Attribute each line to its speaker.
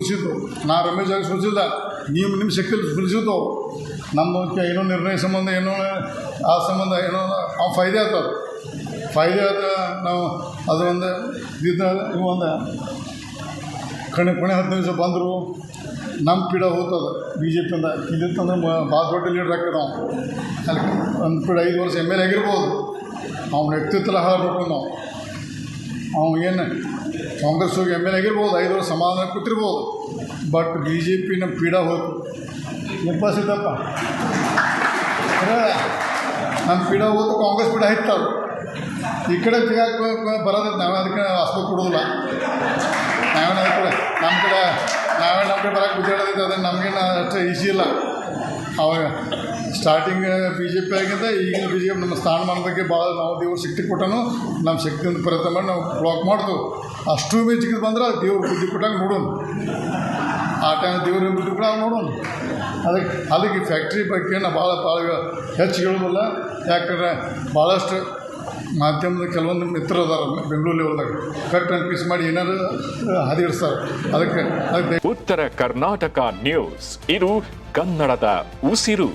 Speaker 1: ಸೂಚಿಸಿದ್ದು ನಾ ರಮೇಶ್ ಜಾಗ ಸೂಚಿಸಿದ, ನೀವು ನಿಮ್ಮ ಶಕ್ತಿ ಸೂಚಿಸಿದ್ದು ನಮ್ಮ ಏನೋ ನಿರ್ಣಯ ಸಂಬಂಧ, ಏನೋ ಆ ಸಂಬಂಧ, ಏನೋ ಅವ್ನು ಫಾಯ್ದೆ ಆಗ್ತದೆ ಫಾಯ್ದೆ ಆದ ನಾವು ಅದು ಒಂದು ಇದು ಇವು ಒಂದು. ಕಣೆ, ಕೊನೆ ಹತ್ತು ನಿಮಿಷ ಬಂದರು ನಮ್ಮ ಪೀಡ ಹೋಗ್ತದೆ ಬಿ ಜೆ ಪಿಯಿಂದ ಇಲ್ಲಿತ್ತಂದ್ರೆ ಭಾಳ ದೊಡ್ಡ ಲೀಡರ್ ಆಗ್ತದೆ ನಾವು ಅಲ್ಲಿ ಒಂದು ಪೀಡ ಐದು ವರ್ಷ ಎಂ ಎಲ್ ಎ ಆಗಿರ್ಬೋದು. ಅವ್ನ ವ್ಯಕ್ತಿತ್ವ ನೋಡ್ಕೊಂಡು ನಾವು ಅವ್ನು ಏನು ಕಾಂಗ್ರೆಸ್ ಹೋಗಿ ಎಂ ಎಲ್ ಆಗಿರ್ಬೋದು, ಐದು ವರ್ಷ ಸಮಾಧಾನ ಕೂತಿರ್ಬೋದು ಬಟ್ ಬಿ ಜೆ ಪಿನ ಪೀಡ ಹೋಯ್ತು. ಎಪ್ಪ ಸಿದ್ದಪ್ಪ ನಮ್ಮ ಪೀಡ ಹೋಯ್ತು, ಕಾಂಗ್ರೆಸ್ ಪೀಡ ಇತ್ತು ಈ ಕಡೆ ಬರೋದಕ್ಕೆ ನಾವೇ ಅದಕ್ಕೆ ಆಸ್ಪತ್ರೆ ಕೊಡೋದಿಲ್ಲ. ನಾವೇನು ಕಡೆ ನಮ್ಮ ಕಡೆ, ನಾವೇ ನಮ್ಮ ಕಡೆ ಬರೋಕ್ಕೆ ಬಿದ್ದಾಡೋದೈತೆ ಅದನ್ನು ನಮಗೇನು ಅಷ್ಟು ಈಸಿ ಇಲ್ಲ. ಅವಾಗ ಸ್ಟಾರ್ಟಿಂಗ್ ಬಿ ಜೆ ಪಿ ಆಗಿಂದ ಈಗಿನ ಬಿ ಜೆ ಪಿ ನಮ್ಮ ಸ್ಥಾನಮಾನದಕ್ಕೆ ಭಾಳ ನಾವು ದೇವ್ರ ಶಕ್ತಿ ಕೊಟ್ಟನು. ನಮ್ಮ ಶಕ್ತಿಯಿಂದ ಪ್ರಯತ್ನ ಮಾಡಿ ನಾವು ಬ್ಲಾಕ್ ಮಾಡ್ತು ಅಷ್ಟು ಮೆಚ್ಚಿಗೆ ಬಂದ್ರೆ ದೇವ್ರ ಬುದ್ಧಿ ಕೊಟ್ಟಾಗ ನೋಡೋಣ ಆ ಟೈಮ್ ದೇವ್ರ ಬುದ್ಧಿ ಕೂಡ ನೋಡೋಣ ಅದಕ್ಕೆ ಅದಕ್ಕೆ ಫ್ಯಾಕ್ಟ್ರಿ ಬಗ್ಗೆ ನಾವು ಭಾಳ ಭಾಳ ಹೆಚ್ಚು ಹೇಳೋದಿಲ್ಲ. ಯಾಕಂದ್ರೆ ಭಾಳಷ್ಟು ಮಾಧ್ಯಮದ ಕೆಲವೊಂದು ಮಿತ್ರ ಅದಾರ ಬೆಂಗಳೂರು ಲೆವೆಲ್ದಾಗ ಕಟ್ ಆ್ಯಂಡ್ ಪೀಸ್ ಮಾಡಿ ಏನಾದ್ರು ಹದಿರ್ಸ್ತಾರೆ ಅದಕ್ಕೆ
Speaker 2: ಉತ್ತರ ಕರ್ನಾಟಕ ನ್ಯೂಸ್ ಇದು ಕನ್ನಡದ ಉಸಿರು.